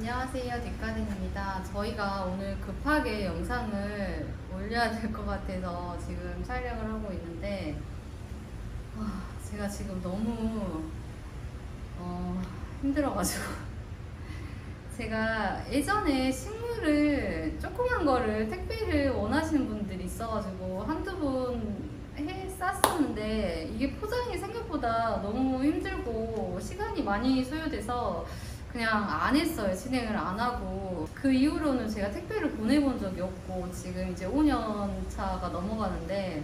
안녕하세요 뒷가든입니다. 저희가 오늘 급하게 영상을 올려야 될 것 같아서 지금 촬영을 하고 있는데 아, 제가 지금 너무 어, 힘들어가지고. 제가 예전에 식물을 조그만 거를 택배를 원하시는 분들이 있어가지고 한두 번 했었는데 이게 포장이 생각보다 너무 힘들고 시간이 많이 소요돼서 그냥 안 했어요. 진행을 안 하고. 그 이후로는 제가 택배를 보내본 적이 없고, 지금 이제 5년 차가 넘어가는데,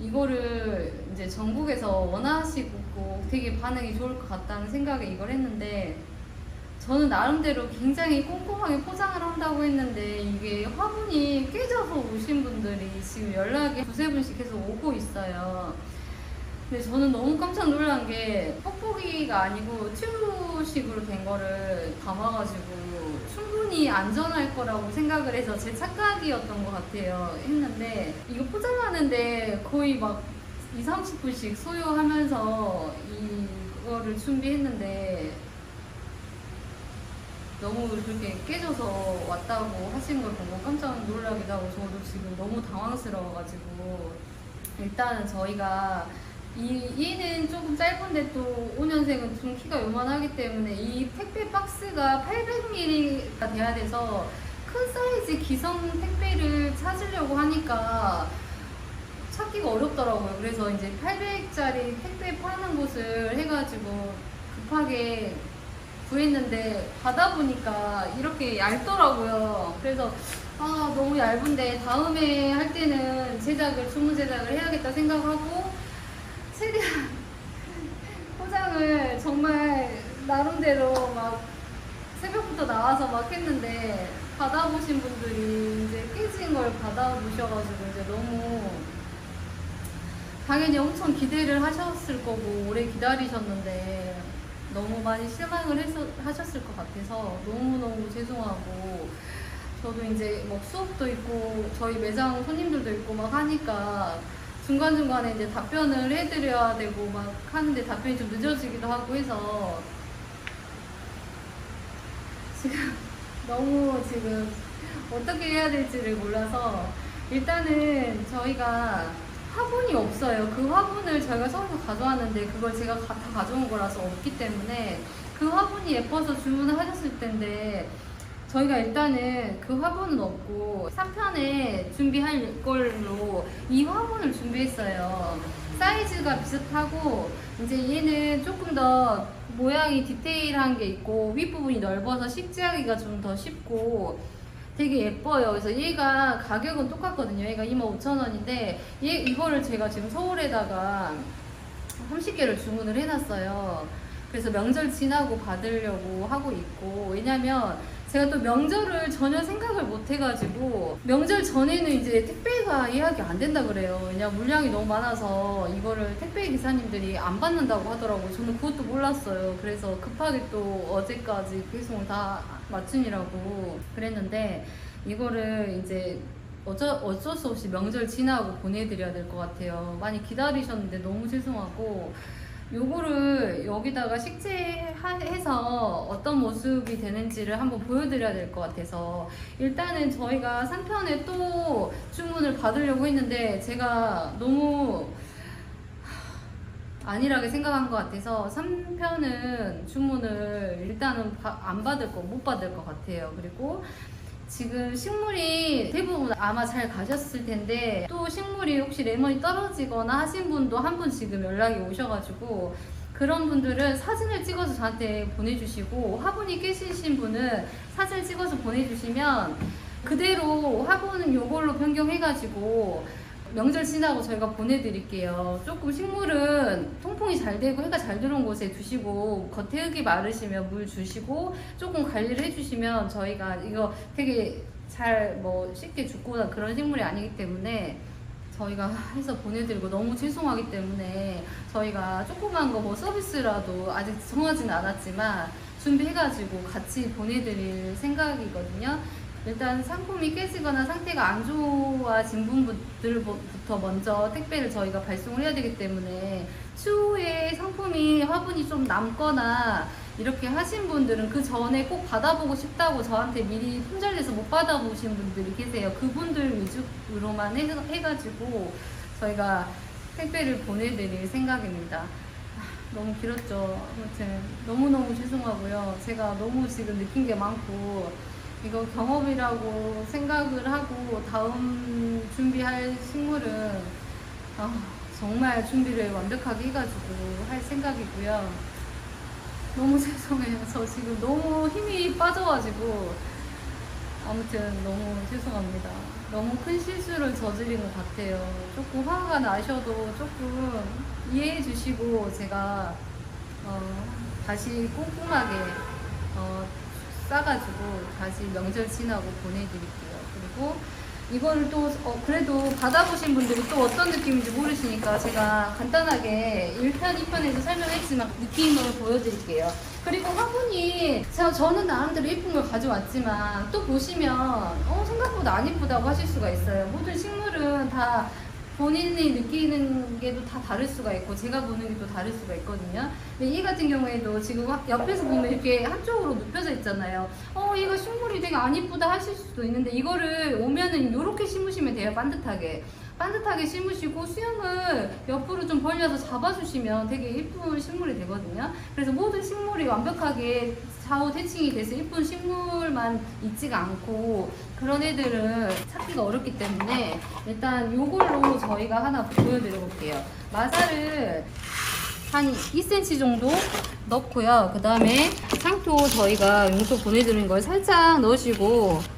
이거를 이제 전국에서 원하시고 되게 반응이 좋을 것 같다는 생각에 이걸 했는데, 저는 나름대로 굉장히 꼼꼼하게 포장을 한다고 했는데, 이게 화분이 깨져서 오신 분들이 지금 연락이 두세 분씩 계속 오고 있어요. 근데 저는 너무 깜짝 놀란 게 뽁뽁이가 아니고 튜브식으로 된 거를 담아가지고 충분히 안전할 거라고 생각을 해서 제 착각이었던 것 같아요. 했는데 이거 포장하는데 거의 막 2, 30분씩 소요하면서 이거를 준비했는데 너무 그렇게 깨져서 왔다고 하신 걸 보고 깜짝 놀라기도 하고 저도 지금 너무 당황스러워가지고 일단은 저희가 이, 얘는 조금 짧은데 또 5년생은 좀 키가 요만하기 때문에 이 택배 박스가 800ml가 돼야 돼서 큰 사이즈 기성 택배를 찾으려고 하니까 찾기가 어렵더라고요. 그래서 이제 800짜리 택배 파는 곳을 해가지고 급하게 구했는데 받아보니까 이렇게 얇더라고요. 그래서 아 너무 얇은데 다음에 할 때는 제작을 주문 제작을 해야겠다 생각하고 최대한 포장을 정말 나름대로 막 새벽부터 나와서 막 했는데 받아보신 분들이 이제 깨진 걸 받아보셔가지고 이제 너무 당연히 엄청 기대를 하셨을 거고 오래 기다리셨는데 너무 많이 실망을 했어, 하셨을 것 같아서 너무너무 죄송하고 저도 이제 뭐 수업도 있고 저희 매장 손님들도 있고 막 하니까 중간중간에 이제 답변을 해드려야 되고 막 하는데 답변이 좀 늦어지기도 하고 해서 지금 너무 지금 어떻게 해야 될지를 몰라서 일단은 저희가 화분이 없어요. 그 화분을 저희가 서울에서 가져왔는데 그걸 제가 가- 다 가져온 거라서 없기 때문에 그 화분이 예뻐서 주문을 하셨을 텐데 저희가 일단은 그 화분은 없고 3편에 준비할 걸로 이 화분을 준비했어요. 사이즈가 비슷하고 이제 얘는 조금 더 모양이 디테일한 게 있고 윗부분이 넓어서 식지하기가 좀 더 쉽고 되게 예뻐요. 그래서 얘가 가격은 똑같거든요. 얘가 25,000원인데 얘 이거를 제가 지금 서울에다가 30개를 주문을 해놨어요. 그래서 명절 지나고 받으려고 하고 있고 왜냐면 제가 또 명절을 전혀 생각을 못 해가지고 명절 전에는 이제 택배가 예약이 안 된다 그래요. 왜냐 물량이 너무 많아서 이거를 택배 기사님들이 안 받는다고 하더라고요. 저는 그것도 몰랐어요. 그래서 급하게 또 어제까지 배송을 다 맞춤이라고 그랬는데 이거를 이제 어쩌, 어쩔 수 없이 명절 지나고 보내드려야 될 것 같아요. 많이 기다리셨는데 너무 죄송하고 요거를 여기다가 식재해서 어떤 모습이 되는지를 한번 보여드려야 될 것 같아서 일단은 저희가 3편에 또 주문을 받으려고 했는데 제가 너무 안일하게 생각한 것 같아서 3편은 주문을 일단은 바- 안 받을 거, 못 받을 것 같아요. 그리고 지금 식물이 대부분 아마 잘 가셨을 텐데 또 식물이 혹시 레몬이 떨어지거나 하신 분도 한 분 지금 연락이 오셔가지고 그런 분들은 사진을 찍어서 저한테 보내주시고 화분이 깨지신 분은 사진 찍어서 보내주시면 그대로 화분은 요걸로 변경해가지고 명절 지나고 저희가 보내드릴게요. 조금 식물은 통풍이 잘 되고 해가 잘 들어온 곳에 두시고 겉에 흙이 마르시면 물 주시고 조금 관리를 해주시면 저희가 이거 되게 잘 뭐 쉽게 죽거나 그런 식물이 아니기 때문에 저희가 해서 보내드리고 너무 죄송하기 때문에 저희가 조그만 거 뭐 서비스라도 아직 정하지는 않았지만 준비해가지고 같이 보내드릴 생각이거든요. 일단 상품이 깨지거나 상태가 안 좋아진 분들부터 먼저 택배를 저희가 발송을 해야 되기 때문에 추후에 상품이 화분이 좀 남거나 이렇게 하신 분들은 그 전에 꼭 받아보고 싶다고 저한테 미리 품절돼서 못 받아보신 분들이 계세요. 그분들 위주로만 해, 해가지고 저희가 택배를 보내드릴 생각입니다. 아, 너무 길었죠. 아무튼 너무너무 죄송하고요. 제가 너무 지금 느낀 게 많고 이거 경험이라고 생각을 하고 다음 준비할 식물은 아, 정말 준비를 완벽하게 해가지고 할 생각이고요. 너무 죄송해요. 저 지금 너무 힘이 빠져가지고 아무튼 너무 죄송합니다. 너무 큰 실수를 저지른 것 같아요. 조금 화가 나셔도 조금 이해해 주시고 제가 어, 다시 꼼꼼하게 어, 싸가지고 다시 명절 지나고 보내드릴게요. 그리고 이거를 또 어, 그래도 받아보신 분들이 또 어떤 느낌인지 모르시니까 제가 간단하게 1편, 2편에서 설명했지만 느낌을 보여드릴게요. 그리고 화분이 저, 저는 나름대로 예쁜 걸 가져왔지만 또 보시면 어, 생각보다 안 예쁘다고 하실 수가 있어요. 모든 식물은 다 본인이 느끼는 게 또 다 다를 수가 있고 제가 보는 게 또 다를 수가 있거든요. 근데 이 같은 경우에도 지금 화- 옆에서 보면 이렇게 한쪽으로 눕혀져 있잖아요. 어 이거 식물이 되게 안 이쁘다 하실 수도 있는데 이거를 오면은 이렇게 심으시면 돼요. 반듯하게. 반듯하게 심으시고 수영을 옆으로 좀 벌려서 잡아주시면 되게 예쁜 식물이 되거든요. 그래서 모든 식물이 완벽하게 좌우 대칭이 돼서 예쁜 식물만 있지가 않고 그런 애들은 찾기가 어렵기 때문에 일단 요걸로 저희가 하나 보여드려 볼게요. 마사를 한 2cm 정도 넣고요. 그 다음에 상토 저희가 용토 보내드린 걸 살짝 넣으시고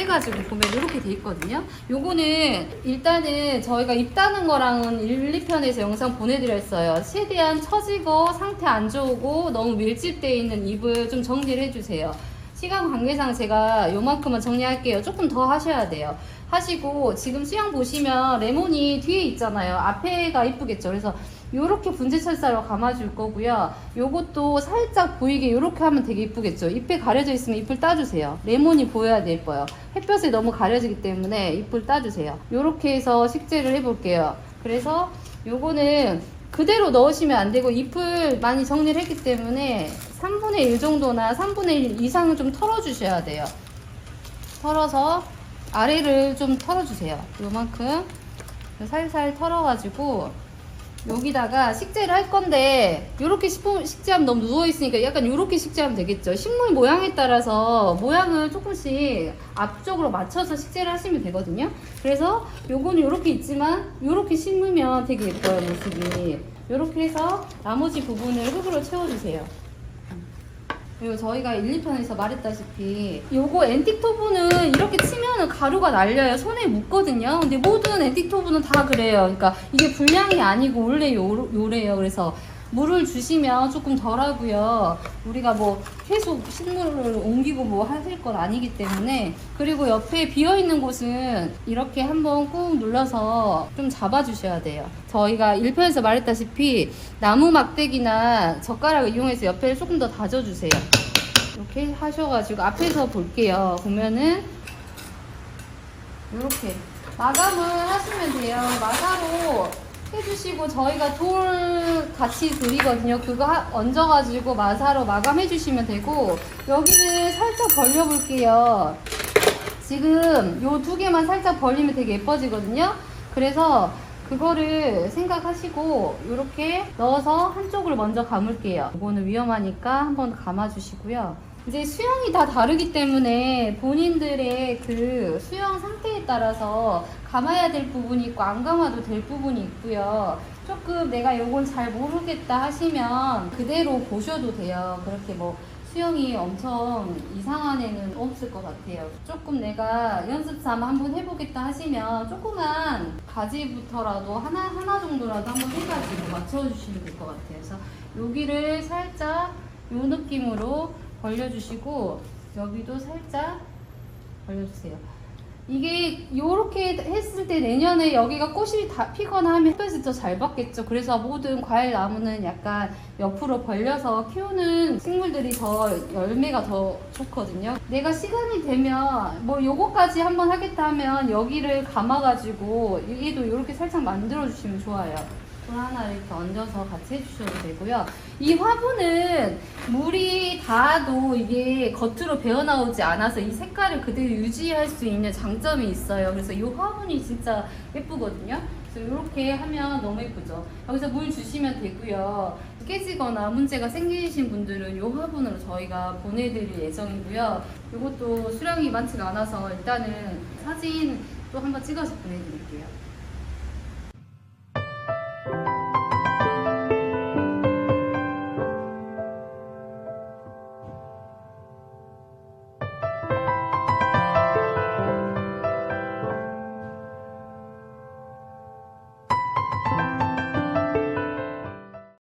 빼가지고 보면 이렇게 돼 있거든요. 요거는 일단은 저희가 잎 따는 거랑은 1, 2편에서 영상 보내드렸어요. 최대한 처지고 상태 안 좋고 너무 밀집되어 있는 잎을 좀 정리를 해주세요. 시간 관계상 제가 요만큼만 정리할게요. 조금 더 하셔야 돼요. 하시고 지금 수영 보시면 레몬이 뒤에 있잖아요. 앞에가 이쁘겠죠. 그래서 요렇게 분재철사로 감아줄 거고요. 요것도 살짝 보이게 요렇게 하면 되게 이쁘겠죠. 잎에 가려져 있으면 잎을 따주세요. 레몬이 보여야 돼 예뻐요. 햇볕에 너무 가려지기 때문에 잎을 따주세요. 요렇게 해서 식재를 해볼게요. 그래서 요거는 그대로 넣으시면 안 되고 잎을 많이 정리를 했기 때문에 3분의 1 정도나 3분의 1 이상은 좀 털어주셔야 돼요. 털어서 아래를 좀 털어주세요. 요만큼 살살 털어가지고 여기다가 식재를 할 건데 이렇게 식재하면 너무 누워 있으니까 약간 이렇게 식재하면 되겠죠. 식물 모양에 따라서 모양을 조금씩 앞쪽으로 맞춰서 식재를 하시면 되거든요. 그래서 요거는 이렇게 있지만 이렇게 심으면 되게 예뻐요 모습이. 이렇게 해서 나머지 부분을 흙으로 채워주세요. 그리고 저희가 1, 2편에서 말했다시피 요거 앤틱 토브는 이렇게 치면은 가루가 날려요. 손에 묻거든요. 근데 모든 앤틱 토브는 다 그래요. 그러니까 이게 불량이 아니고 원래 요, 요래요. 그래서 물을 주시면 조금 덜하고요. 우리가 뭐 계속 식물을 옮기고 뭐 하실 건 아니기 때문에 그리고 옆에 비어 있는 곳은 이렇게 한번 꾹 눌러서 좀 잡아 주셔야 돼요. 저희가 1편에서 말했다시피 나무 막대기나 젓가락을 이용해서 옆에 조금 더 다져 주세요. 이렇게 하셔가지고 앞에서 볼게요. 보면은 이렇게 마감을 하시면 돼요. 마사로 해주시고 저희가 돌 같이 드리거든요. 그거 하- 얹어가지고 마사로 마감해 주시면 되고 여기는 살짝 벌려볼게요. 지금 요 두 개만 살짝 벌리면 되게 예뻐지거든요. 그래서 그거를 생각하시고 이렇게 넣어서 한쪽을 먼저 감을게요. 이거는 위험하니까 한번 감아주시고요. 이제 수영이 다 다르기 때문에 본인들의 그 수영 상태에 따라서 감아야 될 부분이 있고 안 감아도 될 부분이 있고요. 조금 내가 요건 잘 모르겠다 하시면 그대로 보셔도 돼요. 그렇게 뭐 수영이 엄청 이상한 애는 없을 것 같아요. 조금 내가 연습 삼아 한번 해보겠다 하시면 조그만 가지부터라도 하나, 하나 정도라도 한번 해가지고 맞춰주시면 될 것 같아요. 그래서 여기를 살짝 요 느낌으로 벌려주시고 여기도 살짝 벌려주세요. 이게 요렇게 했을 때 내년에 여기가 꽃이 다 피거나 하면 햇볕이 더 잘 받겠죠. 그래서 모든 과일 나무는 약간 옆으로 벌려서 키우는 식물들이 더 열매가 더 좋거든요. 내가 시간이 되면 뭐 요거까지 한번 하겠다 하면 여기를 감아가지고 여기도 이렇게 살짝 만들어 주시면 좋아요. 와플 하나 이렇게 얹어서 같이 해주셔도 되고요. 이 화분은 물이 닿아도 이게 겉으로 배어나오지 않아서 이 색깔을 그대로 유지할 수 있는 장점이 있어요. 그래서 이 화분이 진짜 예쁘거든요. 그래서 이렇게 하면 너무 예쁘죠. 여기서 물 주시면 되고요. 깨지거나 문제가 생기신 분들은 이 화분으로 저희가 보내드릴 예정이고요. 이것도 수량이 많지가 않아서 일단은 사진 또 한번 찍어서 보내드릴게요.